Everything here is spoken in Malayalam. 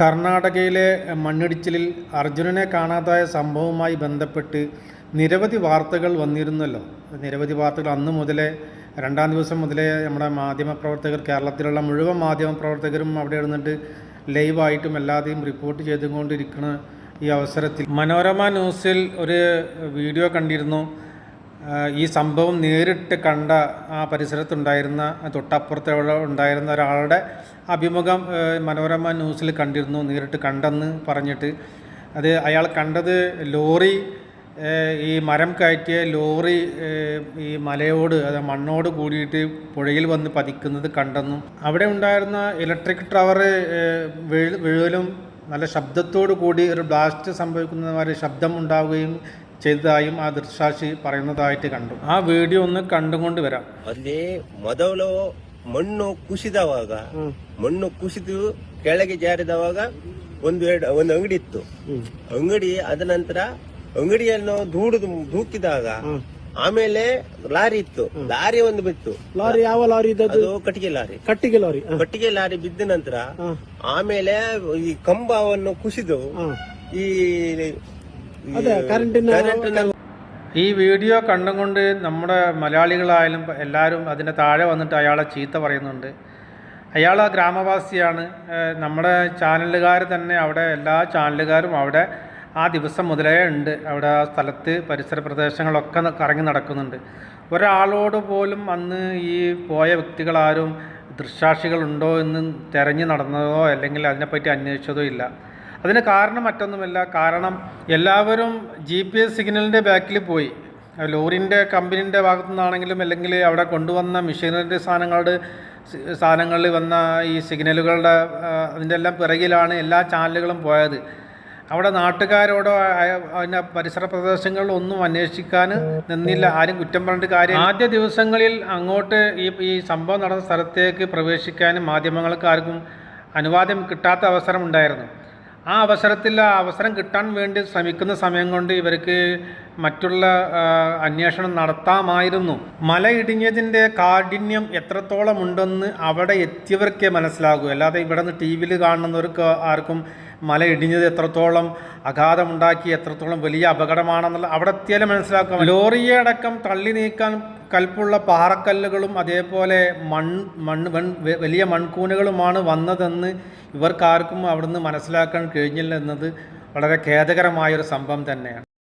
കർണാടകയിലെ മണ്ണിടിച്ചിലിൽ അർജുനനെ കാണാതായ സംഭവവുമായി ബന്ധപ്പെട്ട് നിരവധി വാർത്തകൾ വന്നിരുന്നല്ലോ. നിരവധി വാർത്തകൾ അന്ന് മുതലേ രണ്ടാം ദിവസം മുതലേ നമ്മുടെ മാധ്യമപ്രവർത്തകർ കേരളത്തിലുള്ള മുഴുവൻ മാധ്യമപ്രവർത്തകരും അവിടെ ഇരുന്നിട്ട് ലൈവായിട്ടും എല്ലാതെയും റിപ്പോർട്ട് ചെയ്തുകൊണ്ടിരിക്കുന്ന ഈ അവസരത്തിൽ മനോരമ ന്യൂസിൽ ഒരു വീഡിയോ കണ്ടിരുന്നു. ഈ സംഭവം നേരിട്ട് കണ്ട ആ പരിസരത്തുണ്ടായിരുന്ന തൊട്ടപ്പുറത്ത് ഉണ്ടായിരുന്ന ഒരാളുടെ അഭിമുഖം മനോരമ ന്യൂസിൽ കണ്ടിരുന്നു നേരിട്ട് കണ്ടെന്ന് പറഞ്ഞിട്ട്. അത് അയാൾ കണ്ടത് ലോറി ഈ മരം കയറ്റിയ ലോറി ഈ മലയോട് അത് മണ്ണോട് കൂടിയിട്ട് പുഴയിൽ വന്ന് പതിക്കുന്നത് കണ്ടെന്നും. അവിടെ ഉണ്ടായിരുന്ന ഇലക്ട്രിക് ടവർ വീഴലും നല്ല ശബ്ദത്തോടു കൂടി ഒരു ബ്ലാസ്റ്റ് സംഭവിക്കുന്ന മാതിരി ശബ്ദം ഉണ്ടാവുകയും ചെയ്തതായും ആ ദൃക്സാക്ഷി പറയുന്നതായിട്ട് കണ്ടു ആ വീഡിയോ ഒന്ന് കണ്ടുകൊണ്ട് വരാം ಅಲ್ಲಿ ಮೊದಲು ಮಣ್ಣು ಕುಸಿದವಾಗ ಮಣ್ಣು ಕುಸಿದು ಕೆಳಗೆ ಜಾರಿದವಾಗ ಒಂದು ಎರಡು ಒಂದು ಅಂಗಡಿ ಇತ್ತು ಅಂಗಡಿ ಅದ ನಂತರ ಅಂಗಡಿಯನ್ನು ದೂಡುದು ದೂಕಿದಾಗ ಆಮೇಲೆ ಲಾರಿ ಇತ್ತು ಲಾರಿ ಒಂದು ಬಿತ್ತು ಲಾರಿ ಯಾವ ಲಾರಿ ಇದ್ದದ್ದು ಅದು ಕಟ್ಟಿಗೆ ಲಾರಿ ಕಟ್ಟಿಗೆ ಲಾರಿ ಹ, ಕಟ್ಟಿಗೆ ಲಾರಿ ಬಿದ್ದ ನಂತರ ಹ, ಆಮೇಲೆ ಈ ಕಂಬವನ್ನು ಕುಸಿದು ಹ. ಈ അതെ കറണ്ടിന് ಕರೆಂಟಿನ ഈ വീഡിയോ കണ്ടുകൊണ്ട് നമ്മുടെ മലയാളികളായാലും എല്ലാവരും അതിന്റെ താഴെ വന്നിട്ട് അയാളെ ചീത്ത പറയുന്നുണ്ട്. അയാൾ ആ ഗ്രാമവാസിയാണ്. നമ്മുടെ ചാനലുകാർ തന്നെ അവിടെ എല്ലാ ചാനലുകാരും അവിടെ ആ ദിവസം മുതലേ ഉണ്ട്. അവിടെ ആ സ്ഥലത്ത് പരിസര പ്രദേശങ്ങളൊക്കെ കറങ്ങി നടക്കുന്നുണ്ട്. ഒരാളോട് പോലും അന്ന് ഈ പോയ വ്യക്തികളാരും ദൃശാക്ഷികളുണ്ടോ എന്ന് തിരഞ്ഞു നടന്നതോ അല്ലെങ്കിൽ അതിനെപ്പറ്റി അന്വേഷിച്ചതോ ഇല്ല. അതിന് കാരണം മറ്റൊന്നുമല്ല. കാരണം എല്ലാവരും ജി പി എസ് സിഗ്നലിന്റെ ബാക്കിൽ പോയി. ലോറിന്റെ കമ്പനീന്റെ ഭാഗത്തു നിന്നാണെങ്കിലും അല്ലെങ്കിൽ അവിടെ കൊണ്ടുവന്ന മെഷീനറിന്റെ സാധനങ്ങളുടെ സാധനങ്ങളിൽ വന്ന ഈ സിഗ്നലുകളുടെ അതിന്റെ എല്ലാം പിറകിലാണ് എല്ലാ ചാനലുകളും പോയത്. അവിടെ നാട്ടുകാരോടോ അതിന്റെ പരിസര പ്രദേശങ്ങളിലോ ഒന്നും അന്വേഷിക്കാൻ നിന്നില്ല. ആരും കുറ്റം പറഞ്ഞിട്ട് കാര്യം ആദ്യ ദിവസങ്ങളിൽ അങ്ങോട്ട് ഈ ഈ സംഭവം നടന്ന സ്ഥലത്തേക്ക് പ്രവേശിക്കാനും മാധ്യമങ്ങൾക്ക് ആർക്കും അനുവാദം കിട്ടാത്ത അവസരം ഉണ്ടായിരുന്നു. ആ അവസരത്തിൽ ആ അവസരം കിട്ടാൻ വേണ്ടി ശ്രമിക്കുന്ന സമയം കൊണ്ട് ഇവർക്ക് മറ്റുള്ള അന്വേഷണം നടത്താമായിരുന്നു. മല ഇടിഞ്ഞതിന്റെ കാഠിന്യം എത്രത്തോളം ഉണ്ടെന്ന് അവിടെ എത്തിയവർക്കേ മനസ്സിലാകൂ. അല്ലാതെ ഇവിടെ നിന്ന് ടി വിയിൽ കാണുന്നവർക്ക് ആർക്കും മല ഇടിഞ്ഞത് എത്രത്തോളം അഘാതമുണ്ടാക്കി എത്രത്തോളം വലിയ അപകടമാണെന്നുള്ള അവിടെ എത്തിയാലും മനസ്സിലാക്കാം ലോറിയെ അടക്കം തള്ളി നീക്കാൻ കൽപ്പുള്ള പാറക്കല്ലുകളും അതേപോലെ മൺ മണ്ണ് വൺ വലിയ മൺകൂനുകളുമാണ് വന്നതെന്ന് ഇവർക്കാർക്കും അവിടുന്ന് മനസ്സിലാക്കാൻ കഴിഞ്ഞില്ല എന്നത് വളരെ ഖേദകരമായൊരു സംഭവം തന്നെയാണ്.